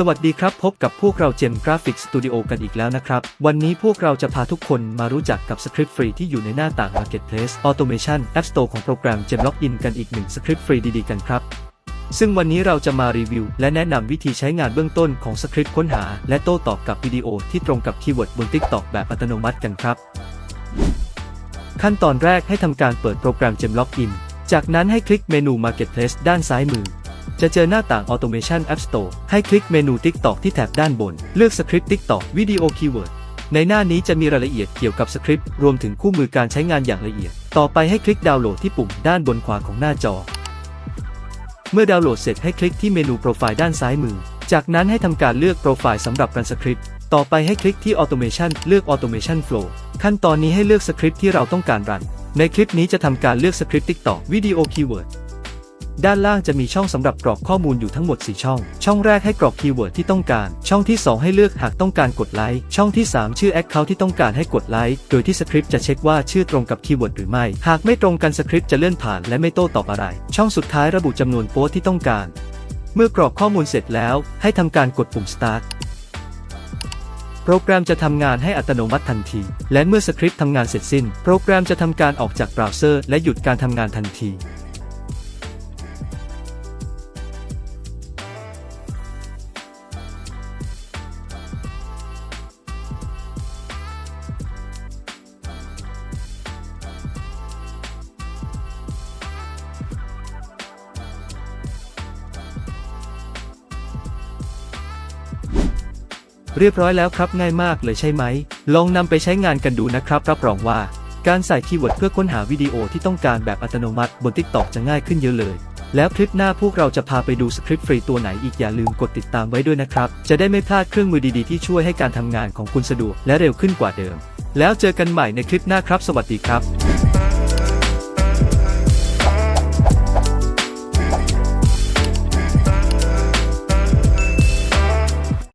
สวัสดีครับ พบกับพวกเราเจมกราฟิกสตูดิโอกันอีกแล้วนะครับ วันนี้พวกเราจะพาทุกคนมารู้จักกับสคริปต์ฟรีที่อยู่ในหน้าต่าง Marketplace Automation App Store ของโปรแกรม Gem Login กันอีกหนึ่งสคริปต์ฟรีดีๆกันครับ ซึ่งวันนี้เราจะมารีวิว และแนะนำวิธีใช้งานเบื้องต้นของสคริปต์ค้นหา และโต้ตอบกับวิดีโอที่ตรงกับคีย์เวิร์ดบน TikTok แบบอัตโนมัติกันครับ ขั้นตอนแรกให้ทำการเปิดโปรแกรม Gem Login จากนั้นให้คลิกเมนู Marketplace ด้านซ้ายมือ จะเจอหน้าต่าง Automation App Store ให้คลิกเมนู TikTok ที่แถบด้านบน เลือกสคริปต์ TikTok วิดีโอคีย์เวิร์ดในหน้านี้จะมีรายละเอียดเกี่ยวกับสคริปต์ รวมถึงคู่มือการใช้งานอย่างละเอียด ต่อไปให้คลิกดาวน์โหลดที่ปุ่มด้านบนขวาของหน้าจอ เมื่อดาวน์โหลดเสร็จให้คลิกที่เมนูโปรไฟล์ด้านซ้ายมือ จากนั้นให้ทำการเลือกโปรไฟล์สำหรับรันสคริปต์ ต่อไปให้คลิกที่ Automation เลือก Automation Flow ขั้นตอนนี้ให้เลือกสคริปต์ที่เราต้องการรัน ในคลิปนี้จะทำการเลือกสคริปต์ TikTok วิดีโอคีย์เวิร์ด ด้านล่างจะมีช่องสำหรับกรอกข้อมูลอยู่ทั้งหมด 4 ช่อง ช่องแรกให้กรอกคีย์เวิร์ดที่ต้องการ ช่องที่ 2 ให้เลือกหากต้องการกดไลค์ ช่องที่ 3 ชื่อ Account ที่ต้องการให้กดไลค์ โดยที่สคริปต์จะเช็คว่าชื่อตรงกับคีย์เวิร์ดหรือไม่ หากไม่ตรงกันสคริปต์จะเลื่อนผ่านและไม่โต้ตอบอะไร ช่องสุดท้ายระบุจำนวนโพสต์ที่ต้องการ เมื่อกรอกข้อมูลเสร็จแล้ว ให้ทำการกดปุ่ม start โปรแกรมจะทำงานให้อัตโนมัติทันที และเมื่อสคริปต์ทำงานเสร็จสิ้น โปรแกรมจะทำการออกจากเบราว์เซอร์ และหยุดการทำงานทันที เรียบร้อยแล้วครับง่ายมากเลยใช่ไหม ลองนำไปใช้งานกันดูนะครับ รับรองว่า การใส่คีย์เวิร์ดเพื่อค้นหาวิดีโอที่ต้องการแบบอัตโนมัติบน TikTok จะง่ายขึ้นเยอะเลย แล้วคลิปหน้าพวกเราจะพาไปดูสคริปต์ฟรีตัวไหนอีกอย่าลืมกดติดตามไว้ด้วยนะครับ จะได้ไม่พลาดเครื่องมือดีๆที่ช่วยให้การทำงานของคุณสะดวกและเร็วขึ้นกว่าเดิม แล้วเจอกันใหม่ในคลิปหน้าครับ สวัสดีครับ